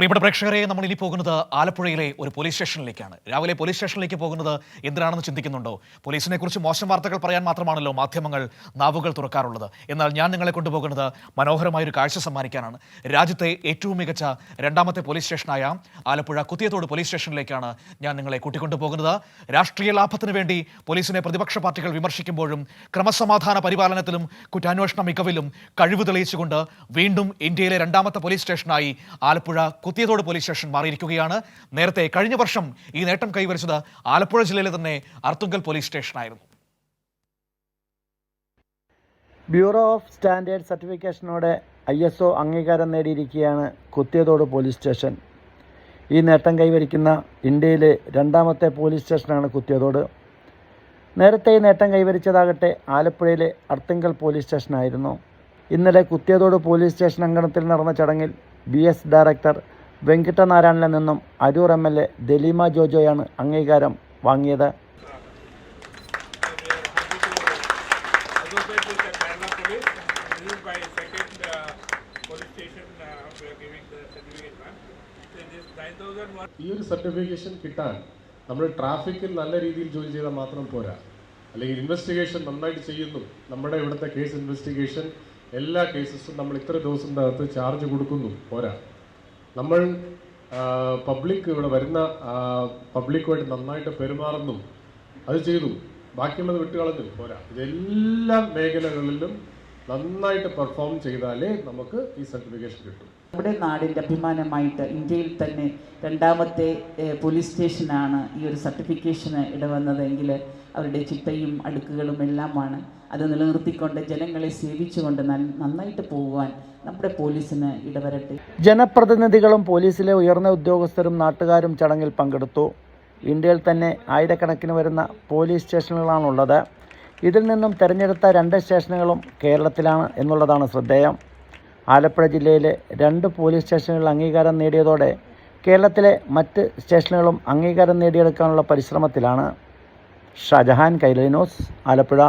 പ്രിയപ്പെട്ട പ്രേക്ഷകരെ നമ്മൾ ഇനി പോകുന്നത് ആലപ്പുഴയിലെ ഒരു പോലീസ് സ്റ്റേഷനിലേക്കാണ്. രാവിലെ പോലീസ് സ്റ്റേഷനിലേക്ക് പോകുന്നത് എന്തിനാണെന്ന് ചിന്തിക്കുന്നുണ്ടോ? പോലീസിനെ കുറിച്ച് മോശം വാർത്തകൾ പറയാൻ മാത്രമാണല്ലോ മാധ്യമങ്ങൾ നാവുകൾ തുറക്കാറുള്ളത്. എന്നാൽ ഞാൻ നിങ്ങളെ കൊണ്ടുപോകുന്നത് മനോഹരമായ ഒരു കാഴ്ച സമ്മാനിക്കാനാണ്. രാജ്യത്തെ ഏറ്റവും മികച്ച രണ്ടാമത്തെ പോലീസ് സ്റ്റേഷനായ ആലപ്പുഴ കുത്തിയത്തോട് പോലീസ് സ്റ്റേഷനിലേക്കാണ് ഞാൻ നിങ്ങളെ കൂട്ടിക്കൊണ്ടുപോകുന്നത്. രാഷ്ട്രീയ ലാഭത്തിന് വേണ്ടി പോലീസിനെ പ്രതിപക്ഷ പാർട്ടികൾ വിമർശിക്കുമ്പോഴും ക്രമസമാധാന പരിപാലനത്തിലും കുറ്റാന്വേഷണ മികവിലും കഴിവ് തെളിയിച്ചുകൊണ്ട് വീണ്ടും ഇന്ത്യയിലെ രണ്ടാമത്തെ പോലീസ് സ്റ്റേഷനായി ആലപ്പുഴ കുത്തിയതോട് പോലീസ് സ്റ്റേഷൻ മാറിയിരിക്കുകയാണ്. നേരത്തെ കഴിഞ്ഞ വർഷം ഈ നേട്ടം കൈവരിച്ചത് ആലപ്പുഴ ജില്ലയിലെ തന്നെ അർത്തുങ്കൽ പോലീസ് സ്റ്റേഷനായിരുന്നു. ബ്യൂറോ ഓഫ് സ്റ്റാൻഡേർഡ് സർട്ടിഫിക്കേഷനോടെ ഐ എസ് ഒ അംഗീകാരം നേടിയിരിക്കുകയാണ് കുത്തിയതോട് പോലീസ് സ്റ്റേഷൻ. ഈ നേട്ടം കൈവരിക്കുന്ന ഇന്ത്യയിലെ രണ്ടാമത്തെ പോലീസ് സ്റ്റേഷനാണ് കുത്തിയതോട്. നേരത്തെ ഈ നേട്ടം കൈവരിച്ചതാകട്ടെ ആലപ്പുഴയിലെ അർത്തിങ്കൽ പോലീസ് സ്റ്റേഷനായിരുന്നു. ഇന്നലെ കുത്തിയതോട് പോലീസ് സ്റ്റേഷൻ അങ്കണത്തിൽ നടന്ന ചടങ്ങിൽ ബി ഡയറക്ടർ വെങ്കിട്ടനാരായണനിൽ നിന്നും Aroor M L A Daleema ജോജോയാണ് അംഗീകാരം വാങ്ങിയത്. associated with the Kerala Police, this is by second police station we are giving the certificate ma'am. So this 9001 ഈ ഒരു സർട്ടിഫിക്കേഷൻ കിട്ടാൻ നമ്മൾ ട്രാഫിക്കിൽ നല്ല രീതിയിൽ ജോലി ചെയ്താൽ മാത്രം പോരാ. അല്ലെങ്കിൽ ഇൻവെസ്റ്റിഗേഷൻ നന്നായിട്ട് ചെയ്യുന്നു. നമ്മുടെ ഇവിടുത്തെ കേസ് ഇൻവെസ്റ്റിഗേഷൻ എല്ലാ കേസസും നമ്മൾ ഇത്ര ദിവസത്തിന്റെ ചാർജ് കൊടുക്കുന്നു. പോരാ. നമ്മൾ പബ്ലിക് ഇവിടെ വരുന്ന പബ്ലിക്കുമായിട്ട് നന്നായിട്ട് പെരുമാറുന്നു. അത് ചെയ്തു. ബാക്കിയുള്ളത് വിട്ടുകളഞ്ഞു. പോരാ. ഇതെല്ലാ മേഖലകളിലും നന്നായിട്ട് പെർഫോം ചെയ്താലേ നമുക്ക് ഈ സർട്ടിഫിക്കേഷൻ കിട്ടും. നമ്മുടെ നാടിന്റെ അഭിമാനമായിട്ട് ഇന്ത്യയിൽ തന്നെ രണ്ടാമത്തെ പോലീസ് സ്റ്റേഷനാണ് ഈ ഒരു സർട്ടിഫിക്കേഷന് ഇടവന്നതെങ്കിൽ അവരുടെ ചിട്ടയും അടുക്കുകളും എല്ലാമാണ്. അത് നിലനിർത്തിക്കൊണ്ട് ജനങ്ങളെ സേവിച്ചുകൊണ്ട് നന്നായിട്ട് പോകുവാൻ നമ്മുടെ പോലീസിന് ഇടവരട്ടെ. ജനപ്രതിനിധികളും പോലീസിലെ ഉയർന്ന ഉദ്യോഗസ്ഥരും നാട്ടുകാരും ചടങ്ങിൽ പങ്കെടുത്തു. ഇന്ത്യയിൽ തന്നെ ആയിരക്കണക്കിന് വരുന്ന പോലീസ് സ്റ്റേഷനുകളാണുള്ളത്. ഇതിൽ നിന്നും തിരഞ്ഞെടുത്ത രണ്ട് സ്റ്റേഷനുകളും കേരളത്തിലാണ് എന്നുള്ളതാണ് ശ്രദ്ധേയം. ആലപ്പുഴ ജില്ലയിലെ രണ്ട് പോലീസ് സ്റ്റേഷനുകൾ അംഗീകാരം നേടിയതോടെ കേരളത്തിലെ മറ്റ് സ്റ്റേഷനുകളും അംഗീകാരം നേടിയെടുക്കാനുള്ള പരിശ്രമത്തിലാണ്. ഷാജഹാൻ കൈലിനോസ് ആലപ്പുഴ.